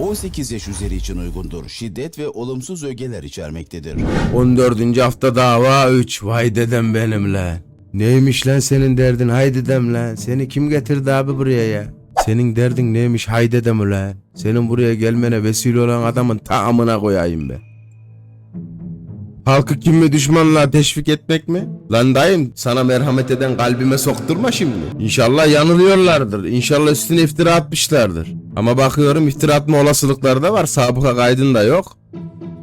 18 yaş üzeri için uygundur. Şiddet ve olumsuz ögeler içermektedir. 14. hafta dava 3. Vay dedem benim lan. Neymiş lan senin derdin haydi dem lan. Seni kim getirdi abi buraya ya? Senin derdin neymiş haydi dedem ulan. Senin buraya gelmene vesile olan adamın tamamına koyayım be. Halkı kim mi düşmanlığa teşvik etmek mi? Lan dayım sana merhamet eden kalbime sokturma şimdi. İnşallah yanılıyorlardır. İnşallah üstüne iftira atmışlardır. Ama bakıyorum iftira atma olasılıkları da var. Sabıka kaydın da yok.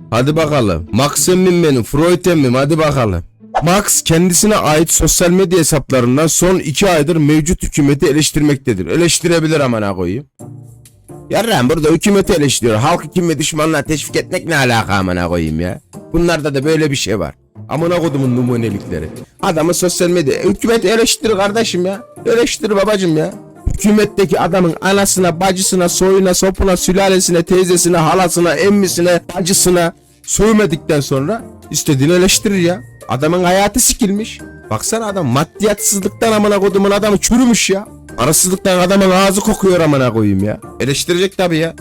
Hadi bakalım. Max emmim benim, Freud emmim hadi bakalım. Max kendisine ait sosyal medya hesaplarından son iki aydır mevcut hükümeti eleştirmektedir. Eleştirebilir amına koyayım. Yarram burada hükümeti eleştiriyor. Halkı kim ve düşmanla teşvik etmek ne alaka amına koyayım ya. Bunlarda da böyle bir şey var. Amına kodumun numunelikleri. Adamı sosyal medya hükümet eleştir kardeşim ya. Eleştir babacım ya. Hükümetteki adamın anasına, bacısına, soyuna, sopuna, sülalesine, teyzesine, halasına, emmisine, bacısına sövmedikten sonra istediğini eleştirir ya. Adamın hayatı sikilmiş. Baksana adam maddiyatsızlıktan amına kodumun adamı çürümüş ya. Arasızlıktan adamın ağzı kokuyor amına koyayım ya. Eleştirecek tabii ya.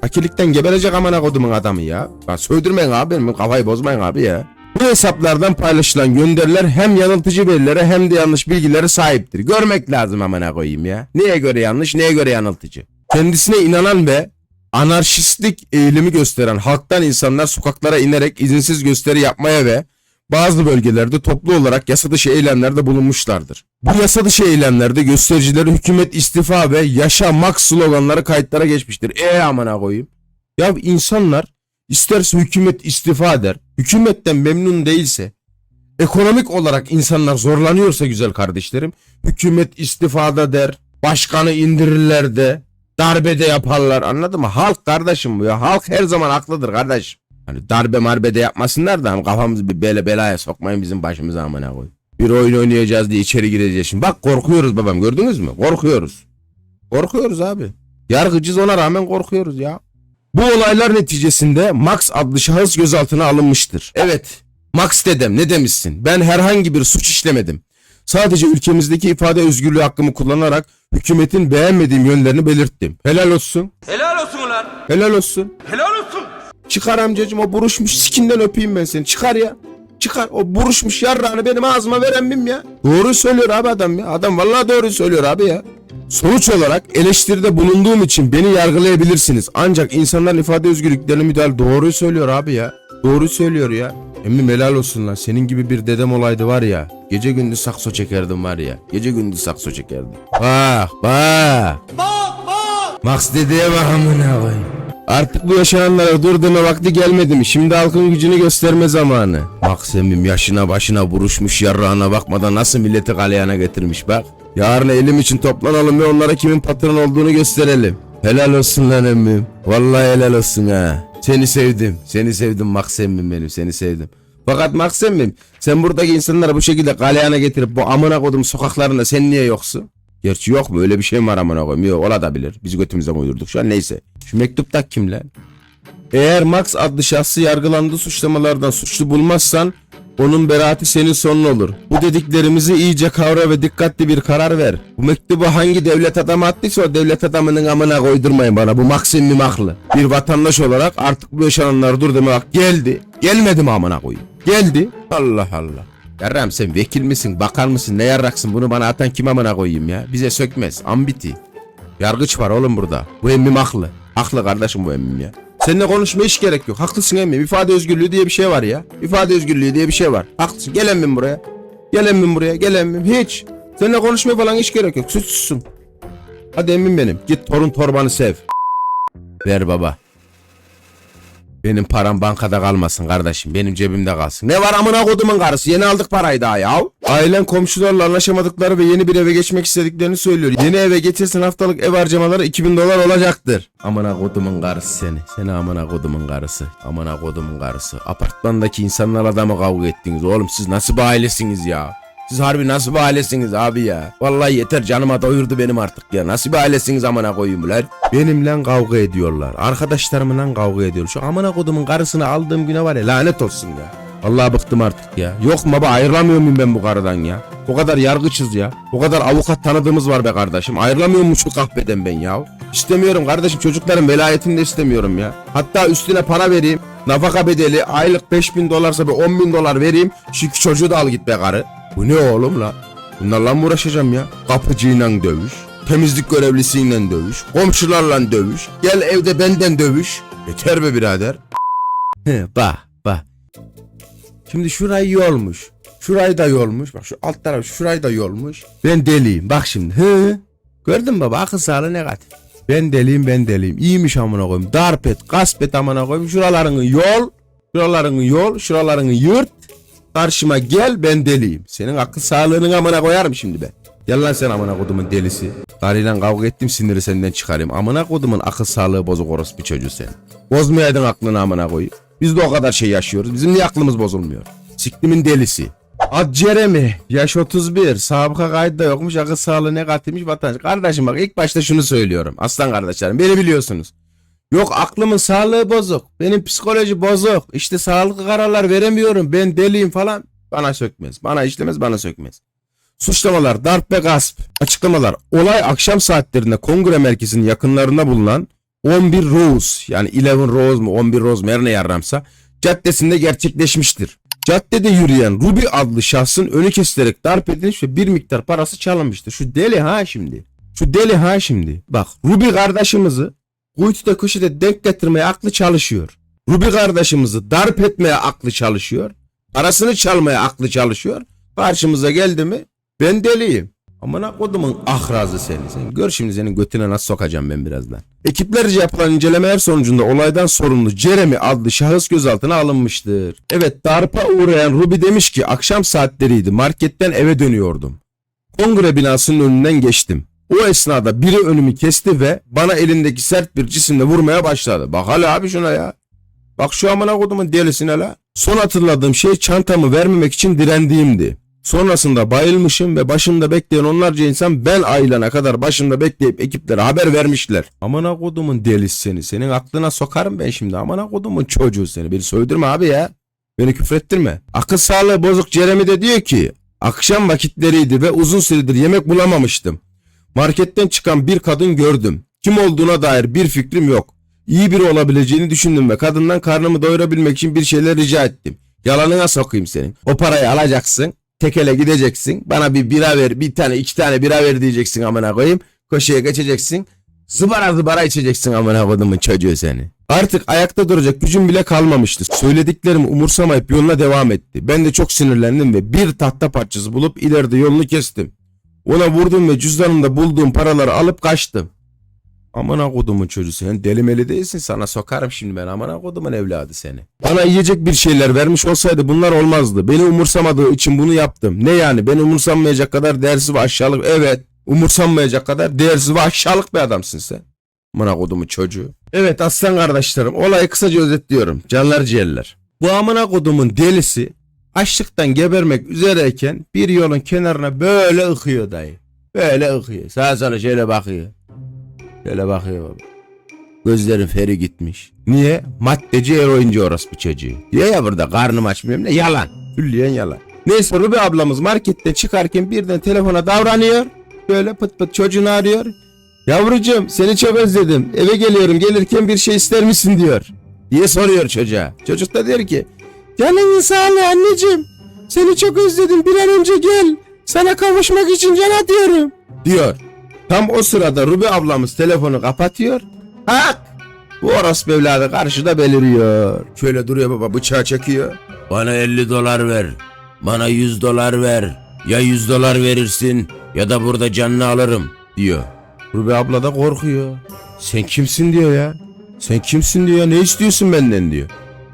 Fakirlikten geberecek amına kodumun adamı ya. Ya sövdürmeyin abi benim kafayı bozmayın abi ya. Bu hesaplardan paylaşılan gönderiler hem yanıltıcı verilere hem de yanlış bilgilere sahiptir. Görmek lazım amına koyayım ya. Neye göre yanlış, neye göre yanıltıcı. Kendisine inanan ve anarşistlik eğilimi gösteren halktan insanlar sokaklara inerek izinsiz gösteri yapmaya ve bazı bölgelerde toplu olarak yasa dışı eylemlerde bulunmuşlardır. Bu yasa dışı eylemlerde göstericileri hükümet istifa ve yaşa max sloganları kayıtlara geçmiştir. E amına koyayım. Ya insanlar isterse hükümet istifa eder, hükümetten memnun değilse, ekonomik olarak insanlar zorlanıyorsa güzel kardeşlerim, hükümet istifada der, başkanı indirirler de, darbede yaparlar anladın mı? Halk kardeşim bu ya. Halk her zaman haklıdır kardeşim. Hani darbe marbede yapmasınlar da hani kafamızı bir bele belaya sokmayın bizim başımıza amına koy. Bir oyun oynayacağız diye içeri gireceğiz şimdi. Bak korkuyoruz babam gördünüz mü? Korkuyoruz. Korkuyoruz abi. Yargıcız ona rağmen korkuyoruz ya. Bu olaylar neticesinde Max adlı şahıs gözaltına alınmıştır. Evet. Max dedem ne demişsin? Ben herhangi bir suç işlemedim. Sadece ülkemizdeki ifade özgürlüğü hakkımı kullanarak hükümetin beğenmediğim yönlerini belirttim. Helal olsun. Helal olsun ulan. Helal olsun. Helal olsun. Çıkar amcacım o buruşmuş sikinden öpeyim ben seni. Çıkar ya. Çıkar o buruşmuş yarrağını benim ağzıma veren miyim ya? Doğru söylüyor abi adam ya. Adam vallahi doğru söylüyor abi ya. Sonuç olarak eleştiride bulunduğum için beni yargılayabilirsiniz. Ancak insanların ifade özgürlüklerine müdahale doğru söylüyor abi ya. Doğru söylüyor ya. Emmim helal olsun lan. Senin gibi bir dedem olaydı var ya. Gece gündüz sakso çekerdim var ya. Gece gündüz sakso çekerdim. Bak bak. Bak bak. Max dedeye bak amına koyayım. Artık bu yaşananlara dur deme vakti gelmedi mi? Şimdi halkın gücünü gösterme zamanı. Max emmim yaşına başına vuruşmuş yarrağına bakmadan nasıl milleti galeyana getirmiş bak. Yarın elim için toplanalım ve onlara kimin patron olduğunu gösterelim. Helal olsun lan emmim. Vallahi helal olsun ha. Seni sevdim. Seni sevdim Max emmim benim. Seni sevdim. Fakat Max emmim sen buradaki insanları bu şekilde galeyana getirip bu amına kodum sokaklarında sen niye yoksun? Gerçi yok mu öyle bir şey mi var amına koyayım? Yok olabilir. Biz götümüzden uydurduk şu an neyse. Şu mektupta kim lan? Eğer Max adlı şahsı yargılandığı suçlamalardan suçlu bulmazsan onun beraati senin sonun olur. Bu dediklerimizi iyice kavra ve dikkatli bir karar ver. Bu mektubu hangi devlet adamı attıysa o devlet adamının amına koydurmayın bana. Bu Maxim haklı. Bir vatandaş olarak artık bu yaşananlar dur deme bak geldi. Gelmedi mi amına koyayım? Geldi. Allah Allah. Yarram sen vekil misin, bakar mısın, ne yarraksın bunu bana atan kim amına koyayım ya? Bize sökmez, ambiti. Yargıç var oğlum burada. Bu emmim haklı. Haklı kardeşim bu emmim ya. Seninle konuşmaya hiç gerek yok. Haklısın emmim. İfade özgürlüğü diye bir şey var ya. İfade özgürlüğü diye bir şey var. Haklısın. Gel emmim buraya. Gel emmim buraya. Gel emmim. Hiç. Seninle konuşmaya falan hiç gerek yok. Suçsuzsun. Hadi emmim benim. Git torun torbanı sev. Ver baba. Benim param bankada kalmasın kardeşim. Benim cebimde kalsın. Ne var amına kodumun karısı? Yeni aldık parayı daha ya. Ailen komşularla anlaşamadıkları ve yeni bir eve geçmek istediklerini söylüyor. Yeni eve geçirsen haftalık ev harcamaları 2000 dolar olacaktır. Amına kodumun karısı seni. Seni amına kodumun karısı. Amına kodumun karısı. Apartmandaki insanlarla mı kavga ettiniz oğlum? Siz nasıl bir ailesiniz ya? Siz harbi nasıl bir ailesiniz abi ya? Vallahi yeter canıma doyurdu benim artık ya. Nasıl bir ailesiniz amına koyayım ulan? Benimle kavga ediyorlar. Arkadaşlarımla kavga ediyor. Şu amına kodumun karısını aldığım güne var ya lanet olsun ya. Allah bıktım artık ya. Yok baba ayrılamıyor muyum ben bu karıdan ya? O kadar yargıçız ya. O kadar avukat tanıdığımız var be kardeşim. Ayrılamıyor mu şu kahveden ben ya? İstemiyorum kardeşim çocukların velayetini de istemiyorum ya. Hatta üstüne para vereyim. Nafaka bedeli aylık 5000 dolarsa bir 10 bin dolar vereyim. Şu çocuğu da al git be karı. Bu ne oğlum la? Bunlarla mı uğraşacağım ya? Kapıcıyla dövüş. Temizlik görevlisiyle dövüş. Komşularla dövüş. Gel evde benden dövüş. Yeter be birader. He, bak bak. Şimdi şurayı yolmuş. Şurayı da yolmuş. Bak şu alt taraf şurayı da yolmuş. Ben deliyim. Bak şimdi. Hı. Gördün mü baba? Akıl sağlığı negatif. Ben deliyim ben deliyim. İyiymiş amına koyayım. Darp et, gasp et amına koyayım. Şuralarını yol. Şuralarını yol. Şuralarını yırt. Karşıma gel ben deliyim. Senin akıl sağlığını amına koyarım şimdi ben. Gel lan sen amına kodumun delisi. Karıyla kavga ettim siniri senden çıkarayım. Amına kodumun akıl sağlığı bozuk orospu çocuğu sen. Bozmayaydın aklını amına koyayım. Biz de o kadar şey yaşıyoruz. Bizim niye aklımız bozulmuyor? Siktimin delisi. Ad Jeremy. Yaş 31. Sabıka kayıt da yokmuş. Akıl sağlığı negatifmiş vatandaş. Kardeşim bak ilk başta şunu söylüyorum. Aslan kardeşlerim beni biliyorsunuz. Yok aklımın sağlığı bozuk. Benim psikoloji bozuk. İşte sağlıklı kararlar veremiyorum. Ben deliyim falan. Bana sökmez. Bana işlemez bana sökmez. Suçlamalar, darp ve gasp. Açıklamalar. Olay akşam saatlerinde kongre merkezinin yakınlarında bulunan 11 Rose yani 11 Rose mu 11 Rose mu her ne yarramsa caddesinde gerçekleşmiştir. Caddede yürüyen Ruby adlı şahsın önü kesilerek darp edilmiş ve bir miktar parası çalınmıştır. Şu deli ha şimdi. Şu deli ha şimdi. Bak Ruby kardeşimizi kuytuda köşede denk getirmeye aklı çalışıyor. Ruby kardeşimizi darp etmeye aklı çalışıyor. Parasını çalmaya aklı çalışıyor. Karşımıza geldi mi ben deliyim. Amına kodumun ahrazı seni. Sen gör şimdi senin götüne nasıl sokacağım ben birazdan. Ekiplerce yapılan incelemeler sonucunda olaydan sorumlu Jeremy adlı şahıs gözaltına alınmıştır. Evet darpa uğrayan Ruby demiş ki akşam saatleriydi marketten eve dönüyordum. Kongre binasının önünden geçtim. O esnada biri önümü kesti ve bana elindeki sert bir cisimle vurmaya başladı. Bak hala abi şuna ya. Bak şu amına kodumun delisine la. Son hatırladığım şey çantamı vermemek için direndiğimdi. Sonrasında bayılmışım ve başımda bekleyen onlarca insan ben ailene kadar başımda bekleyip ekiplere haber vermişler. Amına kodumun delisi seni. Senin aklına sokarım ben şimdi. Amına kodumun çocuğu seni. Beni söydürme abi ya. Beni küfrettirme. Akıl sağlığı bozuk Jeremy de diyor ki akşam vakitleriydi ve uzun süredir yemek bulamamıştım. Marketten çıkan bir kadın gördüm. Kim olduğuna dair bir fikrim yok. İyi biri olabileceğini düşündüm ve kadından karnımı doyurabilmek için bir şeyler rica ettim. Yalanına sokayım senin. O parayı alacaksın. Tekele gideceksin. Bana bir bira ver. Bir tane iki tane bira ver diyeceksin amına koyayım. Köşeye geçeceksin. Zıbara zıbara içeceksin amına kodumun çocuğu seni. Artık ayakta duracak gücüm bile kalmamıştı. Söylediklerimi umursamayıp yoluna devam etti. Ben de çok sinirlendim ve bir tahta parçası bulup ileride yolunu kestim. Ona vurdum ve cüzdanımda bulduğum paraları alıp kaçtım. Amına kodumun çocuğu sen delimeli değilsin sana sokarım şimdi ben amına kodumun evladı seni. Bana yiyecek bir şeyler vermiş olsaydı bunlar olmazdı. Beni umursamadığı için bunu yaptım. Ne yani beni umursanmayacak kadar değersiz ve aşağılık evet umursanmayacak kadar değersiz ve aşağılık bir adamsın sen. Amına kodumun çocuğu. Evet aslan kardeşlerim olayı kısaca özetliyorum canlar ciğerler. Bu amına kodumun delisi açlıktan gebermek üzereyken bir yolun kenarına böyle ıkıyor dayı. Böyle ıkıyor. Sağa sola şöyle bakıyor. Şöyle bakıyor baba. Gözlerin feri gitmiş. Niye? Maddeci eroinci orospu çocuğu. Diyor ya burada karnım açmıyorum ne? Yalan. Külliyen yalan. Neyse Ruby ablamız markette çıkarken birden telefona davranıyor. Böyle pıt pıt çocuğunu arıyor. Yavrucuğum seni çok özledim. Eve geliyorum gelirken bir şey ister misin diyor. Diye soruyor çocuğa. Çocuk da diyor ki Canın sağlığı anneciğim. Seni çok özledim bir an önce gel. Sana kavuşmak için can atıyorum. Diyor. Tam o sırada Ruby ablamız telefonu kapatıyor. Hak! Bu orospu evladı karşıda beliriyor. Şöyle duruyor baba bıçağı çekiyor. Bana 50 dolar ver. Bana 100 dolar ver. Ya 100 dolar verirsin ya da burada canını alırım diyor. Ruby abla da korkuyor. Sen kimsin diyor ya. Sen kimsin diyor ne istiyorsun benden diyor.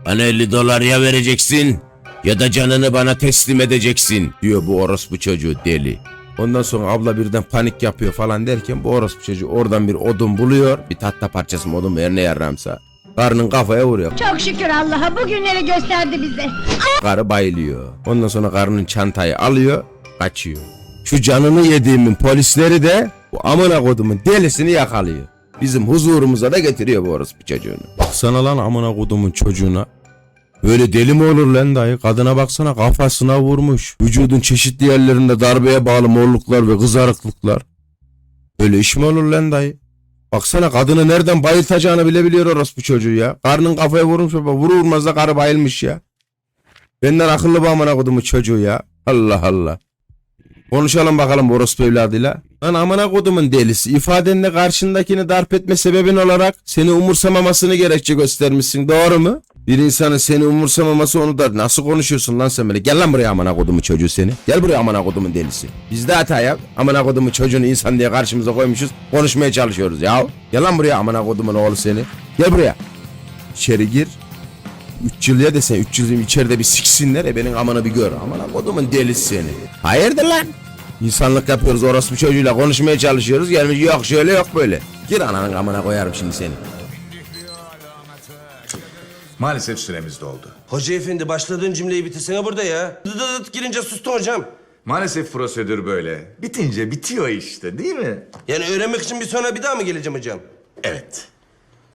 Bana 50 dolar ya vereceksin ya da canını bana teslim edeceksin diyor bu orospu çocuğu deli. Ondan sonra abla birden panik yapıyor falan derken bu orospu çocuğu oradan bir odun buluyor. Bir tahta parçası mı odun mu her ne yarramsa. Karının kafaya vuruyor. Çok şükür Allah'a bugünleri gösterdi bize. Karı bayılıyor. Ondan sonra karının çantayı alıyor, kaçıyor. Şu canını yediğimin polisleri de bu amına kodumun delisini yakalıyor. Bizim huzurumuza da getiriyor bu orospu çocuğunu. Baksana lan amına kodumun çocuğuna. Öyle deli mi olur lan dayı? Kadına baksana kafasına vurmuş. Vücudun çeşitli yerlerinde darbeye bağlı morluklar ve kızarıklıklar. Öyle iş mi olur lan dayı? Baksana kadını nereden bayıltacağını bile biliyor orospu çocuğu ya. Karnın kafaya vurmuş baba. Vurur vurmaz da karı bayılmış ya. Benden akıllı bu amına kodumu çocuğu ya. Allah Allah. Konuşalım bakalım bu orospu evladıyla. Lan amına kodumun delisi. İfadenle karşındakini darp etme sebebin olarak seni umursamamasını gerekçe göstermişsin. Doğru mu? Bir insanın seni umursamaması onu da nasıl konuşuyorsun lan sen böyle? Gel lan buraya amına kodumun çocuğu seni. Gel buraya amına kodumun delisi. Bizde hata ya. Amına kodumun çocuğunu insan diye karşımıza koymuşuz. Konuşmaya çalışıyoruz ya. Gel lan buraya amına kodumun oğlu seni. Gel buraya. İçeri gir. 3 yıl ya desen 3 yıl içeride bir siksinler e benim amanı bir gör. Aman kodumun delisi seni. Hayırdır lan? İnsanlık yapıyoruz orospu çocuğuyla konuşmaya çalışıyoruz. Gelmiş yok şöyle yok böyle. Gir ananın amına koyarım şimdi seni. Maalesef süremiz doldu. Hoca efendi başladığın cümleyi bitirsene burada ya. Dıt dıt dıt girince sustun hocam. Maalesef prosedür böyle. Bitince bitiyor işte değil mi? Yani öğrenmek için bir sonra bir daha mı geleceğim hocam? Evet.